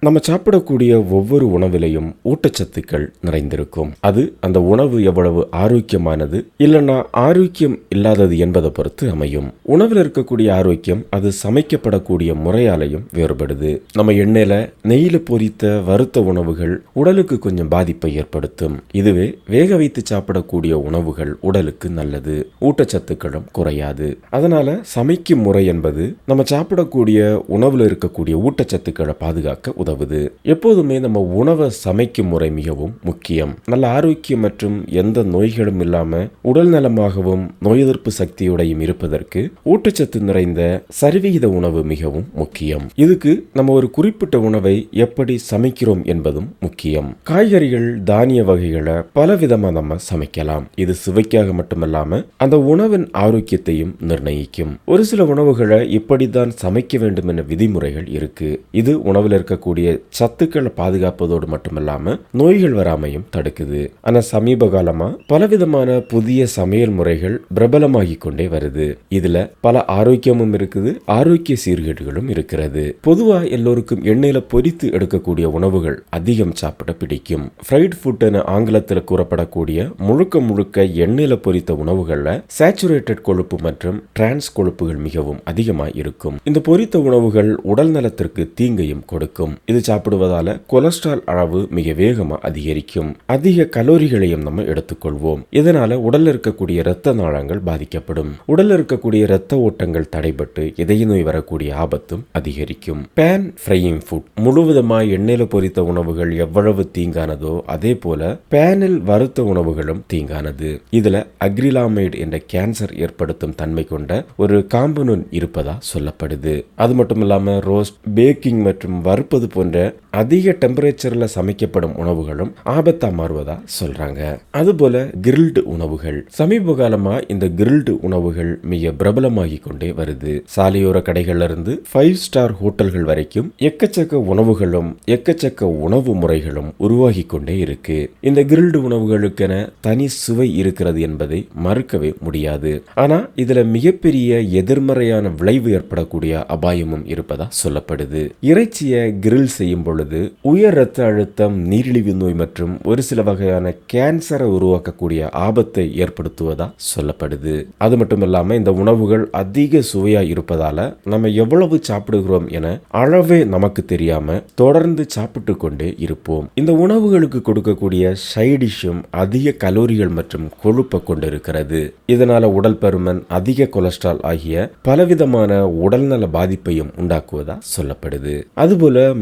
நம்ம சாப்பிடக்கூடிய ஒவ்வொரு உணவிலையும் ஊட்டச்சத்துக்கள் நிறைந்திருக்கும். அது அந்த உணவு எவ்வளவு ஆரோக்கியமானது இல்லைன்னா ஆரோக்கியம் இல்லாதது என்பதை பொறுத்து அமையும். உணவில் இருக்கக்கூடிய ஆரோக்கியம் அது சமைக்கப்படக்கூடிய முறையாலையும் வேறுபடுது. நம்ம எண்ணெயில நெய்யில பொரித்த வறுத்த உணவுகள் உடலுக்கு கொஞ்சம் பாதிப்பை ஏற்படுத்தும். இதுவே வேக வைத்து சாப்பிடக்கூடிய உணவுகள் உடலுக்கு நல்லது. ஊட்டச்சத்துக்களும் குறையாது. அதனால சமைக்கும் முறை என்பது நம்ம சாப்பிடக்கூடிய உணவில் இருக்கக்கூடிய ஊட்டச்சத்துக்களை பாதுகாக்க உதவுது. எப்போதுமே நம்ம உணவை சமைக்கும் முறை மிகவும் முக்கியம். நல்ல ஆரோக்கியம் மற்றும் எந்த நோய்களும் இல்லாம உடல் நலமாகவும் நோய் எதிர்ப்பு சக்தியுடையும் இருப்பதற்கு ஊட்டச்சத்து நிறைந்த சரிவிகித உணவு மிகவும் முக்கியம். இதுக்கு நம்ம ஒரு குறிப்பிட்ட உணவை எப்படி சமைக்கிறோம் என்பதும் முக்கியம். காய்கறிகள் தானிய வகைகளை பல விதமா நம்ம சமைக்கலாம். இது சுவைக்காக மட்டுமல்லாம அந்த உணவின் ஆரோக்கியத்தையும் நிர்ணயிக்கும். ஒரு சில உணவுகளை இப்படித்தான் சமைக்க வேண்டும் என விதிமுறைகள் இருக்கு. இது உணவில் இருக்கக்கூடிய சத்துக்களை பாதுகாப்பதோடு மட்டுமல்லாம நோய்கள் வராமையும் தடுக்குது. ஆனா சமீப காலமா பலவிதமான புதிய சமையல் முறைகள் பிரபலமாகி கொண்டே வருது. இதுல பல ஆரோக்கியமும் இருக்குது ஆரோக்கிய சீர்கேடுகளும் இருக்கிறது. பொதுவா எல்லோருக்கும் எண்ணெயில பொரித்து எடுக்கக்கூடிய உணவுகள் அதிகம் சாப்பிட பிடிக்கும். ஃப்ரைட் ஃபுட் என ஆங்கிலத்தில் கூறப்படக்கூடிய முழுக்க முழுக்க எண்ணெயில் பொரித்த உணவுகளில் சேச்சுரேட்டட் கொழுப்பு மற்றும் டிரான்ஸ் கொழுப்புகள் மிகவும் அதிகமாக இருக்கும். இந்த பொரித்த உணவுகள் உடல் நலத்திற்கு தீங்கையும் கொடுக்கும். இது சாப்பிடுவதால கொலஸ்ட்ரால் அளவு மிக வேகமாக அதிகரிக்கும். அதிக கலோரிகளையும் நம்ம எடுத்துக்கொள்வோம். இதனால உடல்ல இருக்கக்கூடிய இரத்த நாளங்கள் பாதிக்கப்படும். உடல்ல இருக்கக்கூடிய இரத்த ஓட்டங்கள் தடைபட்டு இதய நோய் வரக்கூடிய ஆபத்தும் அதிகரிக்கும். பேன் ஃப்ரையிங் ஃபுட் முழுவதுமாய் எண்ணெயில பொரித்த உணவுகள் எவ்வளவு தீங்கானதோ அதே போல பேனில் வறுத்த உணவுகளும் தீங்கானது. இதுல அக்ரிலாமைடு என்ற கேன்சர் ஏற்படுத்தும் தன்மை கொண்ட ஒரு காம்பனூன் இருப்பதா சொல்லப்படுது. அது மட்டும் இல்லாம ரோஸ்ட் பேக்கிங் மற்றும் வறுப்பது போன்ற அதிக டெம்பரேச்சரில் சமைக்கப்படும் உணவுகளும் ஆபத்தா மாறுவதா சொல்றாங்க. அதுபோல கிரில்டு உணவுகள். சமீப காலமா இந்த கிரில்டு உணவுகள் மிக பிரபலமாகி கொண்டே வருது. சாலையோர கடைகள்ல இருந்து ஃபைவ் ஸ்டார் ஹோட்டல்கள் வரைக்கும் எக்கச்சக்க உணவுகளும் எக்கச்சக்க உணவு முறைகளும் உருவாகி கொண்டே இருக்கு. இந்த கிரில்டு உணவுகளுக்கென தனி சுவை இருக்கிறது என்பதை மறுக்கவே முடியாது. ஆனா இதுல மிகப்பெரிய எதிர்மறையான விளைவு ஏற்படக்கூடிய அபாயமும் இருப்பதா சொல்லப்படுது. இறைச்சியை கிரில் செய்யும் பொழுது உயர் ரத்த அழுத்தம் நீரிழிவு நோய் மற்றும் ஒரு சில வகையான கேன்சரை உருவாக்கக்கூடிய ஆபத்தை ஏற்படுத்துவதா சொல்லப்படுது. அது மட்டும் இல்லாம இந்த உணவுகள் அதிக சுவையா இருப்பதால நம்ம எவ்வளவு சாப்பிடுகிறோம் என அளவே நமக்கு தெரியாம தொடர்ந்து சாப்பிட்டு கொண்டே இருப்போம். இந்த உணவுகளுக்கு கொடுக்கக்கூடிய சைடிஷும் அதிக கலோரிகள் மற்றும் கொழுப்பை கொண்டிருக்கிறது. இதனால உடல் பருமன் அதிக கொலஸ்ட்ரால் ஆகிய பலவிதமான உடல்நல பாதிப்பையும் உண்டாக்குவதா சொல்லப்படுது. அதுபோல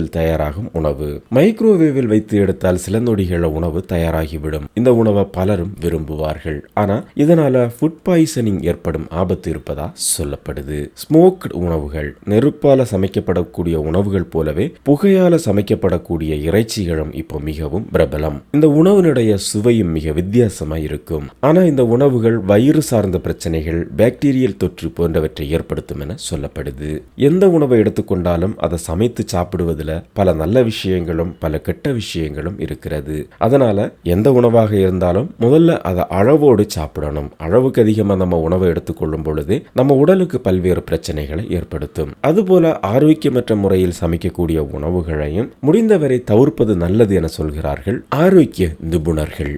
விரைவில் தயாராகும் உணவு. மைக்ரோவேவில் வைத்து எடுத்தால் சில நொடிகள உணவு தயாராகிவிடும். இந்த உணவை பலரும் விரும்புவார்கள். ஆனா இதனால ஃபுட் பாய்சனிங் ஏற்படும் ஆபத்து இருப்பதா சொல்லப்படுது. ஸ்மோக்டு உணவுகள் நெருப்பால சமைக்கப்படக்கூடிய உணவுகள் போலவே புகையால சமைக்கப்படக்கூடிய இறைச்சிகளும் இப்போ மிகவும் பிரபலம். இந்த உணவினுடைய சுவையும் மிக வித்தியாசமா இருக்கும். ஆனா இந்த உணவுகள் வயிறு சார்ந்த பிரச்சனைகள் பாக்டீரியல் தொற்று போன்றவற்றை ஏற்படுத்தும் என சொல்லப்படுது. எந்த உணவை எடுத்துக்கொண்டாலும் அதை சமைத்து சாப்பிடுவது சாப்பிடுவதில் பல நல்ல விஷயங்களும் பல கெட்ட விஷயங்களும் இருக்கிறது. அதனால எந்த உணவாக இருந்தாலும் முதல்ல அதை அளவோடு சாப்பிடணும். அளவுக்கு அதிகமாக நம்ம உணவை எடுத்துக்கொள்ளும் பொழுது நம்ம உடலுக்கு பல்வேறு பிரச்சனைகளை ஏற்படுத்தும். அதுபோல ஆரோக்கியமற்ற முறையில் சமைக்கக்கூடிய உணவுகளையும் முடிந்தவரை தவிர்ப்பது நல்லது என சொல்கிறார்கள் ஆரோக்கிய நிபுணர்கள்.